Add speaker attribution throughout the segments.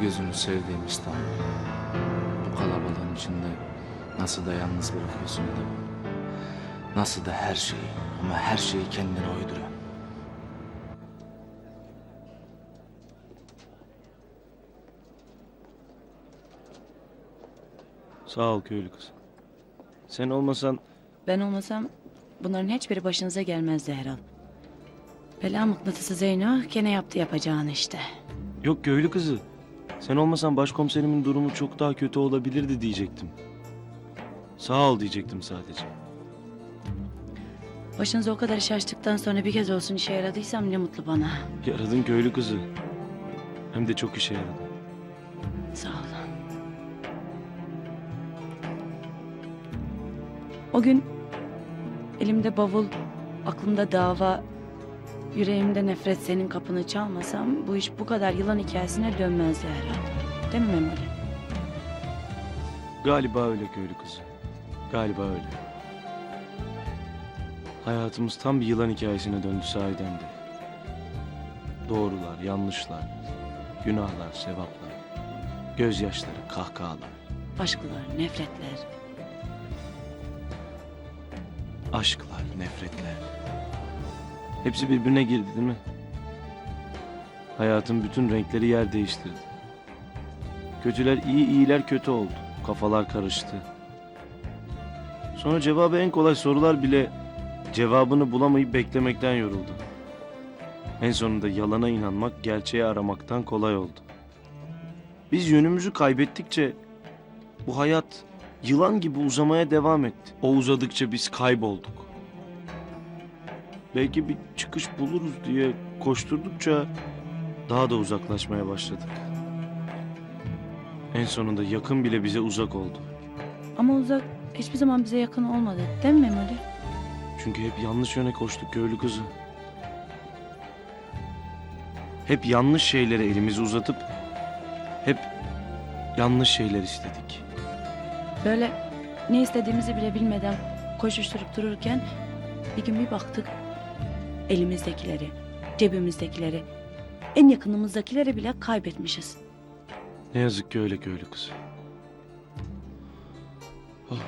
Speaker 1: gözünü sevdiğim İstanbul. Bu kalabalığın içinde nasıl da yalnız bırakıyorsun adamı. Nasıl da her şeyi ama her şeyi kendine uyduruyor.
Speaker 2: Sağ ol köylü kız. Sen olmasan
Speaker 3: Ben olmasam bunların hiçbiri başınıza gelmezdi herhal. Bela mıknatısı Zeyno gene yaptı yapacağını işte.
Speaker 2: yok köylü kızı. Sen olmasan başkomiserimin durumu çok daha kötü olabilirdi diyecektim. Sağ ol diyecektim sadece.
Speaker 3: Başınıza o kadar iş açtıktan sonra bir kez olsun işe yaradıysam ne mutlu bana.
Speaker 2: Yaradın köylü kızı. Hem de çok işe yaradın.
Speaker 3: Sağ olun. O gün elimde bavul, aklımda dava, yüreğimde nefret senin kapını çalmasam bu iş bu kadar yılan hikayesine dönmezdi herhalde. Değil mi Memoli?
Speaker 2: Galiba öyle köylü kızı. Galiba öyle. Hayatımız tam bir yılan hikayesine döndü sahiden de. Doğrular, yanlışlar, günahlar, sevaplar, gözyaşları, kahkahalar,
Speaker 3: Aşklar, nefretler.
Speaker 2: aşklar, nefretler. Hepsi birbirine girdi değil mi? Hayatın bütün renkleri yer değiştirdi. Kötüler iyi, iyiler kötü oldu. Kafalar karıştı. Sonra cevabı en kolay sorular bile cevabını bulamayıp beklemekten yoruldu. En sonunda yalana inanmak gerçeği aramaktan kolay oldu. Biz yönümüzü kaybettikçe bu hayat yılan gibi uzamaya devam etti. O uzadıkça biz kaybolduk. Belki bir çıkış buluruz diye koşturdukça daha da uzaklaşmaya başladık. En sonunda yakın bile bize uzak oldu.
Speaker 3: Ama uzak hiçbir zaman bize yakın olmadı. Değil mi Memoli?
Speaker 2: Çünkü hep yanlış yöne koştuk köylü kızı. Hep yanlış şeylere elimizi uzatıp hep yanlış şeyler istedik.
Speaker 3: Böyle ne istediğimizi bile bilmeden koşuşturup dururken bir gün bir baktık elimizdekileri, cebimizdekileri, en yakınımızdakileri bile kaybetmişiz.
Speaker 2: Ne yazık ki öyle köylü kızı. Of.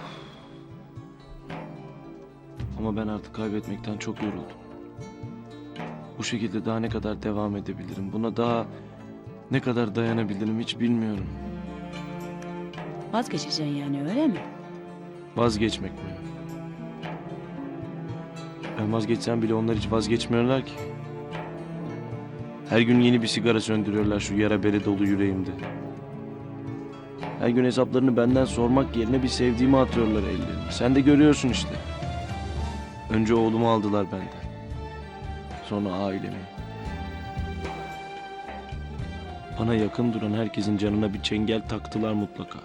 Speaker 2: Ama ben artık kaybetmekten çok yoruldum. Bu şekilde daha ne kadar devam edebilirim? Buna daha ne kadar dayanabilirim hiç bilmiyorum.
Speaker 3: Vazgeçeceksin yani öyle mi?
Speaker 2: Vazgeçmek mi? Ben vazgeçsem bile onlar hiç vazgeçmiyorlar ki. Her gün yeni bir sigara söndürüyorlar şu yara bere dolu yüreğimde. Her gün hesaplarını benden sormak yerine bir sevdiğimi atıyorlar ellerine. Sen de görüyorsun işte. Önce oğlumu aldılar benden. Sonra ailemi. Bana yakın duran herkesin canına bir çengel taktılar mutlaka.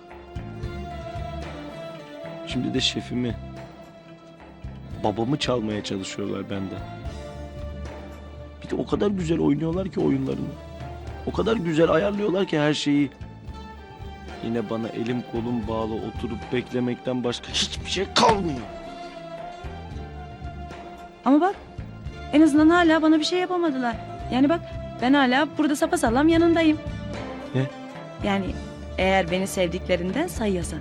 Speaker 2: Şimdi de şefimi, babamı çalmaya çalışıyorlar benden. Bir de o kadar güzel oynuyorlar ki oyunlarını. O kadar güzel ayarlıyorlar ki her şeyi. Yine bana elim kolum bağlı oturup beklemekten başka hiçbir şey kalmıyor.
Speaker 3: Ama bak en azından hala bana bir şey yapamadılar. Yani bak ben hala burada sapasağlam yanındayım.
Speaker 2: Ne?
Speaker 3: Yani eğer beni sevdiklerinden sayıyorsan.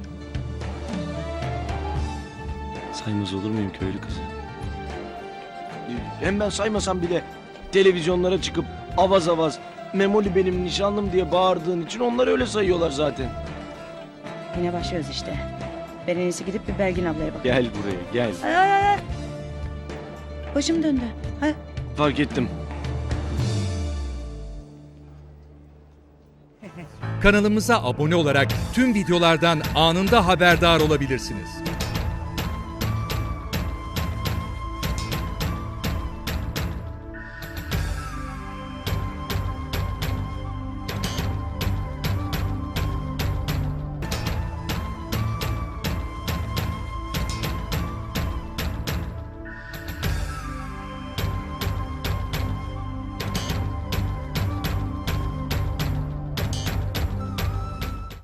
Speaker 2: Saymaz olur muyum köylü kızı? Hem ben saymasam bile televizyonlara çıkıp avaz avaz Memoli benim nişanlım diye bağırdığın için onlar öyle sayıyorlar zaten.
Speaker 3: Yine başlıyoruz işte. Ben en iyisi gidip bir Belgin ablaya bakayım.
Speaker 2: Gel buraya gel.
Speaker 3: Ay ay ay, ay. Başım döndü. Hay.
Speaker 2: Fark ettim.
Speaker 4: Kanalımıza abone olarak tüm videolardan anında haberdar olabilirsiniz.